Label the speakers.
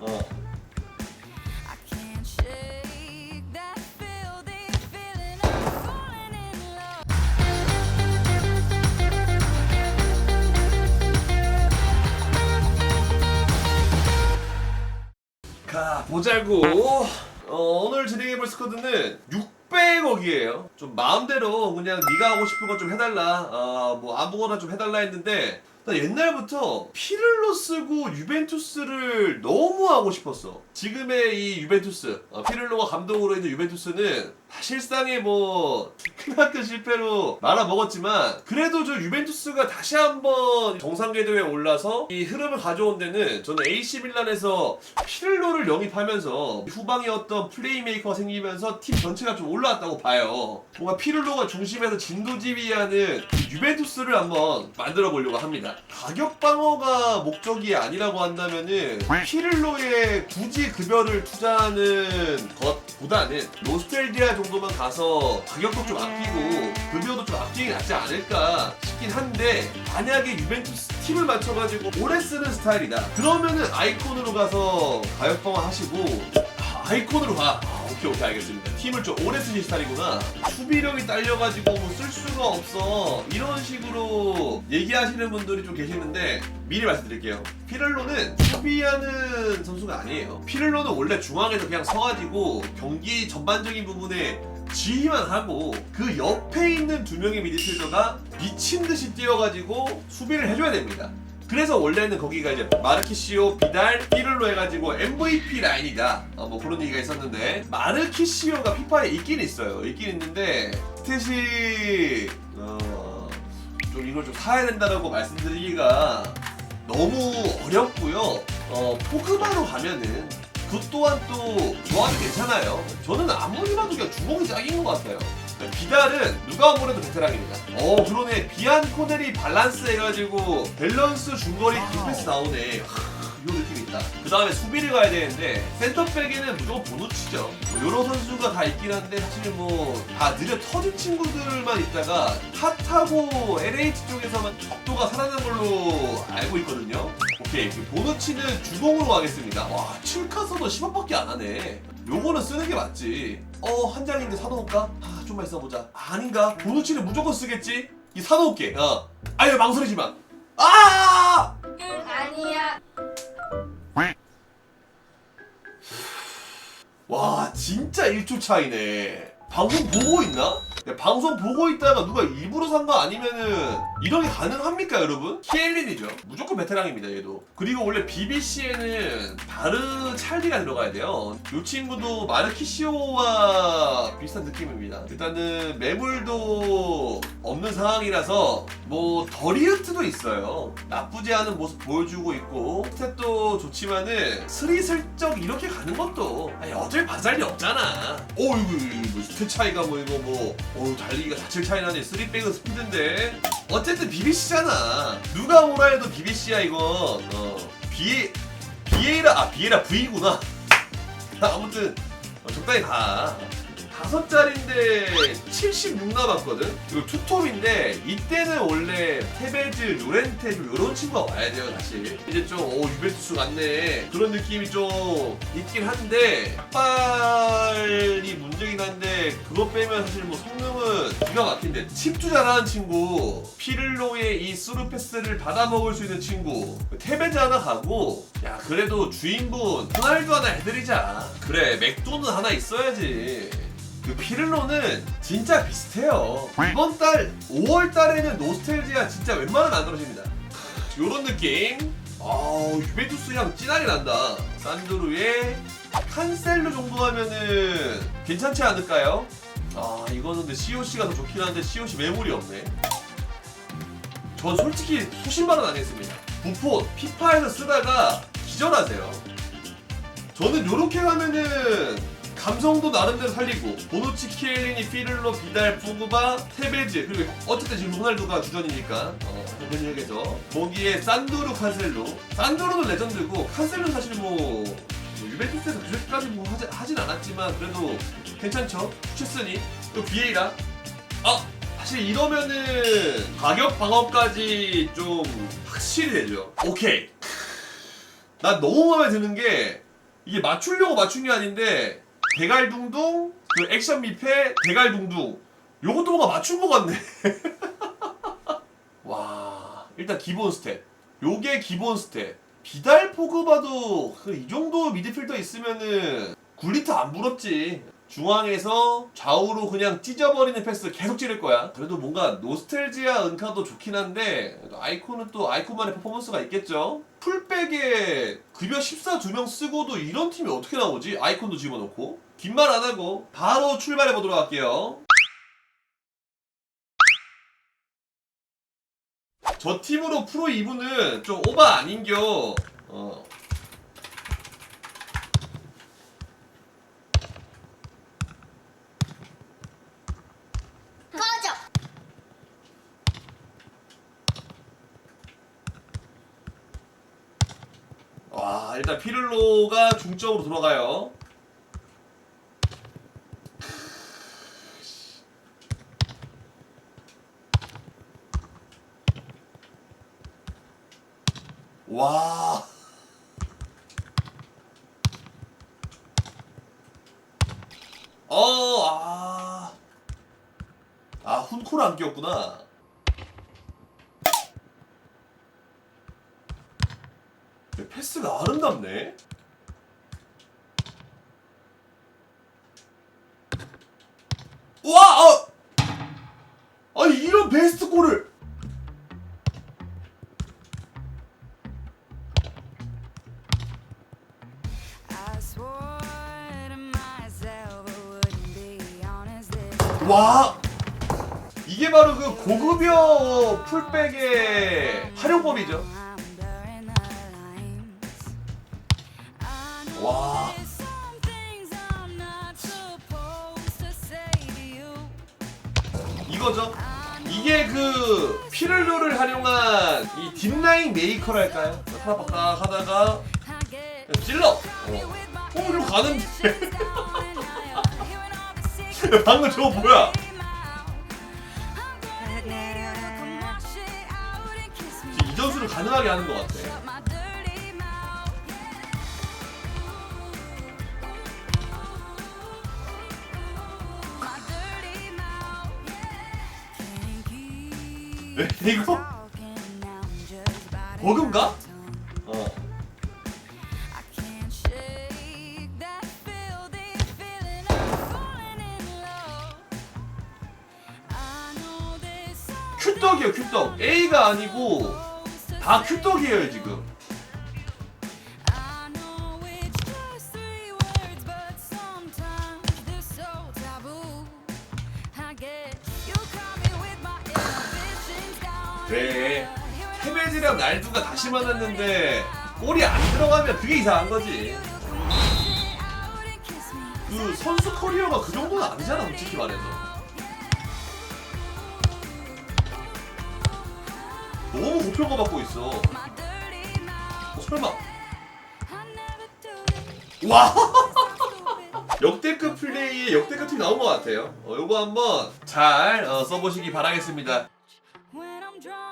Speaker 1: 어. 가 보자고. 어, 오늘 진행해볼 스쿼드는 600억이에요. 좀 마음대로 그냥 네가 하고 싶은 거좀 해달라. 어, 뭐 아무거나 좀 해달라 했는데 나 옛날부터 피를로 쓰고 유벤투스를 너무 하고 싶었어. 지금의 이 유벤투스, 어, 피를로가 감독으로 있는 유벤투스는 사실상의 뭐 크나큰 실패로 말아 먹었지만 그래도 저 유벤투스가 다시 한번 정상 궤도에 올라서 이 흐름을 가져온 데는 저는 AC 밀란에서 피를로를 영입하면서 후방에 어떤 플레이메이커가 생기면서 팀 전체가 좀 올라왔다고 봐요. 뭔가 피를로가 중심에서 진도지휘하는 이 유벤투스를 한번 만들어 보려고 합니다. 가격 방어가 목적이 아니라고 한다면은 피를로에 굳이 급여를 투자하는 것 보다는 노스텔디아 정도만 가서 가격도 좀 아끼고 급여도 좀 아끼는 게 낫지 않을까 싶긴 한데 만약에 유벤투스 팀을 맞춰가지고 오래 쓰는 스타일이다. 그러면은 아이콘으로 가서 가격 방어 하시고 아, 아이콘으로 가. 아, 오케이 오케이 알겠습니다. 팀을 좀 오래 쓰는 스타일이구나. 수비력이 딸려가지고 뭐 쓸 수가 없어. 이런 식으로 얘기하시는 분들이 좀 계시는데 미리 말씀드릴게요. 피를로는 수비하는 선수가 아니에요. 피를로는 원래 중앙에서 그냥 서가지고 경기 전반적인 부분에 지휘만 하고 그 옆에 있는 두 명의 미드필더가 미친 듯이 뛰어가지고 수비를 해줘야 됩니다. 그래서 원래는 거기가 이제 마르키시오, 비달, 피를로 해가지고 MVP 라인이다. 어, 뭐 그런 얘기가 있었는데 마르키시오가 피파에 있긴 있어요. 있긴 있는데 스탯이 어, 좀 이걸 좀 사야 된다라고 말씀드리기가 너무 어렵고요. 어, 포그바로 가면은 그 또한 또 조합이 괜찮아요. 저는 아무리 봐도 그냥 주먹이 짝인 것 같아요. 비달은 누가 보래도 베테랑입니다. 어 그러네 비안 코넬이 밸런스 해가지고 밸런스 중거리 딥패스 나오네. 하, 요 느낌 있다. 그 다음에 수비를 가야 되는데 센터백에는 무조건 보노치죠. 뭐 요런 선수가 다 있긴 한데 사실 뭐 다 느려 터진 친구들만 있다가 핫하고 LH 쪽에서만 적도가 살아난 걸로 알고 있거든요. 오케이 그 보노치는 주공으로 가겠습니다. 와 7카서도 10원밖에 안 하네. 요거는 쓰는 게 맞지. 어 한 장인데 사놓을까? 아 좀만 있어보자. 아닌가? 보노치는 무조건 쓰겠지. 이 사놓을게. 어. 아유 망설이지 마. 아!
Speaker 2: 응, 아니야.
Speaker 1: 와 진짜 1초 차이네 방송 보고 있나? 야, 방송 보고 있다가 누가 일부러 산 거 아니면은 이런 게 가능합니까 여러분? 키엘린이죠. 무조건 베테랑입니다 얘도. 그리고 원래 BBC에는 바르 찰리가 들어가야 돼요. 이 친구도 마르키시오와 비슷한 느낌입니다. 일단은 매물도 없는 상황이라서 뭐 더리우트도 있어요. 나쁘지 않은 모습 보여주고 있고 스탯도 좋지만은 스리슬쩍 이렇게 가는 것도 아니 어차피 바살이 없잖아. 오 이거 이거 뭐 스탯 차이가 뭐 이거 뭐 어, 달리기가 4칠 차이 나네. 3백은 스피드인데. 어쨌든 BBC잖아. 누가 뭐라 해도 BBC야 이건 어 비, 비에라 아 비에라 V구나. 아무튼 어, 적당히 가 다섯 짜리인데 76 남았거든? 그리고 투톱인데 이때는 원래 테베즈, 루렌테 좀 이런 친구가 와야 돼요 사실 이제 좀 오 유벤투스 같네. 그런 느낌이 좀 있긴 한데 약발이 문제긴 한데 그거 빼면 사실 뭐 성능은 기가 막힌데 칩주 잘하는 친구 피를로의 이 스루 패스를 받아먹을 수 있는 친구 테베즈 하나 가고 야 그래도 주인분 호날두 하나 해드리자. 그래 맥도는 하나 있어야지 그 피를로는 진짜 비슷해요. 이번 달 5월 달에는 노스텔지아 진짜 웬만하면 안 떨어집니다. 요런 느낌. 아 유벤투스 향 진하게 난다. 산드루에 칸셀로 정도 하면은 괜찮지 않을까요? 아 이거는 근데 COC가 더 좋긴 한데 COC 매물이 없네. 전 솔직히 소신발언 안 했습니다. 부포 피파에서 쓰다가 기절하세요. 저는 요렇게 가면은 감성도 나름대로 살리고 보노치, 키엘리니, 피를로, 비달, 푸구바, 테베즈 그리고 어쨌든 지금 호날두가 주전이니까 어, 현역에서 거기에 산도르, 칸셀로 산도르도 레전드고 칸셀로는 사실 뭐, 뭐 유벤투스에서 그렇게까지 뭐 하지, 하진 않았지만 그래도 괜찮죠? 슈스니 또 비에이라. 아 사실 이러면은 가격 방어까지 좀 확실히 되죠. 오케이. 난 너무 마음에 드는 게 이게 맞추려고 맞춘 게 아닌데 대갈둥둥 그 액션 미패 대갈둥둥. 요것도 뭔가 맞춘 것 같네. 와 일단 기본 스텝. 요게 기본 스텝. 비달 포그바도 그 이 정도 미드필더 있으면은 굴리트 안 부럽지 중앙에서 좌우로 그냥 찢어버리는 패스 계속 찌를 거야 그래도 뭔가 노스텔지아 은카도 좋긴 한데 아이콘은 또 아이콘만의 퍼포먼스가 있겠죠 풀백에 급여 14 두 명 쓰고도 이런 팀이 어떻게 나오지 아이콘도 집어넣고 긴 말 안 하고 바로 출발해 보도록 할게요 저 팀으로 프로 2부는 좀 오바 아닌겨. 어. 일단 피를로가 중점으로 들어가요. 와. 어, 아. 아, 훈코를 안 끼웠구나. 패스가 아름답네. 와, 어! 아니 이런 베스트 골을 와 이게 바로 그 고급여 풀백의 활용법이죠.
Speaker 2: You.
Speaker 1: 이거죠. 이게 그 피를로를 활용한 이 딥라인 메이커랄까요? 하다박다 하다가 찔러. 어, 어 이거 가는데 방금 저거 뭐야? 이전수를 가능하게 하는 것 같아.
Speaker 2: I know there's something
Speaker 1: 큐떡이에요 큐떡. A가 아니고 다 큐떡이에요 지금.
Speaker 2: Down.
Speaker 1: 네. 헤베지랑 날두가 다시 만났는데 골이 안 들어가면 그게 이상한 거지. 그 선수 커리어가 그 정도는 아니잖아 솔직히 말해서. 너무 고평가 받고 있어. 어, 설마. 와 역대급 플레이에 역대급 팀 나온 것 같아요. 어, 요거 한번 잘 어, 써보시기 바라겠습니다.
Speaker 2: Draw.